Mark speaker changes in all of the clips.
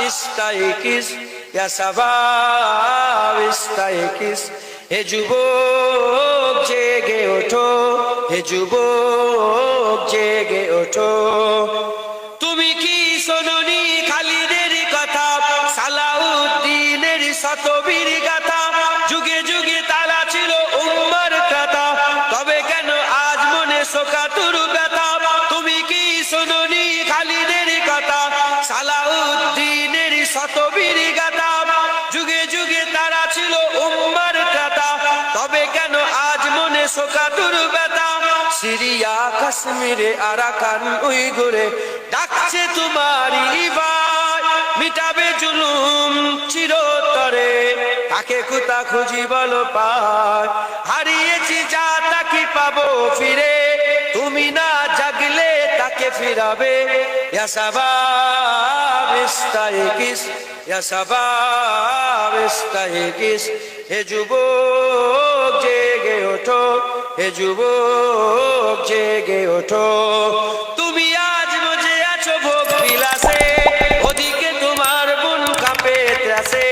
Speaker 1: ইস্তাইকিস, ইয়া শাবাব ইস্তাইকিস। হে যুবক, জেগে ওঠো, হে যুবক, জেগে ওঠো। তুমি কি শোনি খালিদের কথা? সালাউদ্দিনের শতবীর গাথা। যুগে যুগে তারা ছিল উম্মার কথা। তবে কেন আজ মনে শোকাতুর ব্যথা? তুমি কি শোনি খালিদের কথা? সালাউদ্দিনের শতবীর গাথা যুগে যুগে তারা ছিল উম্মার কথা তবে কেন আজ মনে শোকাতুর ব্যথা? সিরিয়া, কাশ্মীরে, আরাকান, উইগুরে ডাকছে তোমারই ভাই মিটাবে জুলুম চিরতরে। তাকে কুতা খুঁজি বলো পায়। হারিয়েছি যা তাকে পাবো ফিরে। তুমি না জাগলে তাকে ফিরাবে। ইয়া শাবাব ইস্তাইকিস ইয়া শাবাব ইস্তাইকিস হে যুবক জেগে ওঠো হে যুবক জেগে ওঠো তুমি আজ বজে আছো ভোগ বিলাসে ওদিকে তোমার বোন কাঁপে ত্রাসে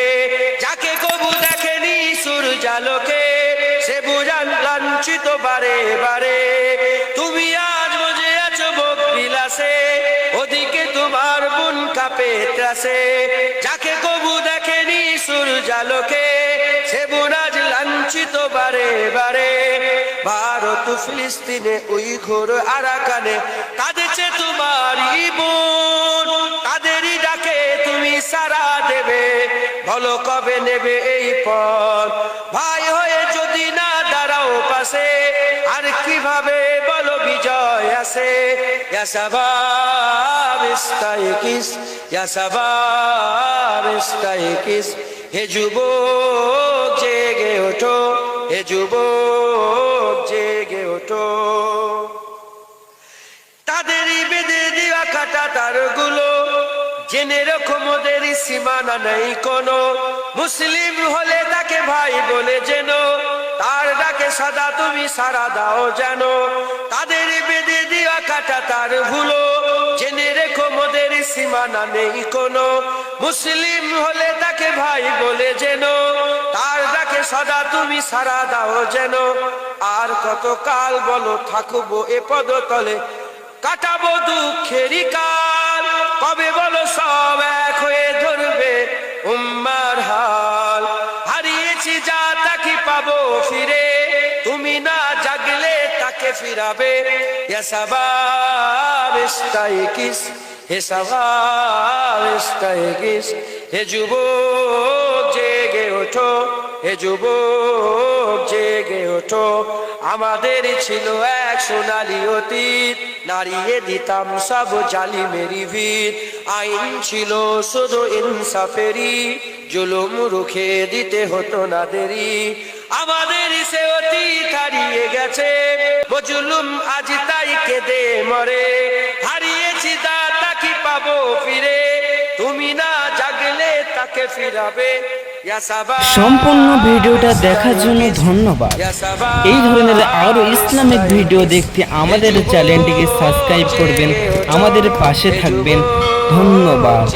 Speaker 1: যাকে কবু দেখেনি সূর্যালোকে সে বুঝান লাঞ্ছিত বারে বারে ত্রাসে যাকে কবু দেখেনি সূর্যালোকে, সে বুনাজ লাঞ্ছিত বারে বারে। ভারত ফিলিস্তিনে ওই ঘোর আরাকানে, কাঁদেছে তোমার বোন তাদেরই ডাকে তুমি সারা দেবে। বলো কবে নেবে এই পথ? ভাই হয়ে যদি না দাঁড়াও পাশে, আর কীভাবে বলো বিজয় আসে? ইয়াসাবাব ইস্তাইকিস ইয়াসাবাব ইস্তাইকিস হে যুবক জেগে ওঠো হে যুবক জেগে ওঠো তাদেরই বেঁধে দেওয়া কাটা তারগুলো, জেনে রকম ওদের সীমানা নেই কোনো। মুসলিম হলে তাকে ভাই বলে যেন তার ডাকে সাদা তুমি সারা দাও যেন তাদের বেঁধে দেওয়া কাটা তার ভুলো জেনে সীমানা নেই কোনো। মুসলিম হলে তাকে ভাই বলে যেন তার ডাকে সদা তুমি সারা দাও যেন। আর কত কাল বলো থাকব এ পদতলে। কাটাবো দুঃখেরই কাল। কবে বলো সব এক হয়ে ধরবে উম্মার হাল। হারিয়েছি যা তাকে পাবো ফিরে। তুমি না জাগলে তাকে ফিরাবে। ইয়াসাবাব ইস্তাইকিস। হে ইস্তাইকিস হে যুবক, জেগে ওঠো। হে যুবক, জেগে ওঠো। আমাদের ছিল এক সোনালি অতীত। নারিয়ে দিতাম সব জালি মেরি ভিত। আইন ছিল শুধু ইনসাফেরি জুলুম রুখে দিতে হতো না দেরি। আমাদের সে অতীত হারিয়ে গেছে। জুলুম আজ তাই কেঁদে মরে। ফিরে তুমি না জাগলে তাকে ফিরাবে।
Speaker 2: সম্পূর্ণ ভিডিওটা দেখার জন্য ধন্যবাদ। এই ধরনের আরও ইসলামিক ভিডিও দেখতে আমাদের চ্যানেলটিকে সাবস্ক্রাইব করবেন আমাদের পাশে থাকবেন। ধন্যবাদ।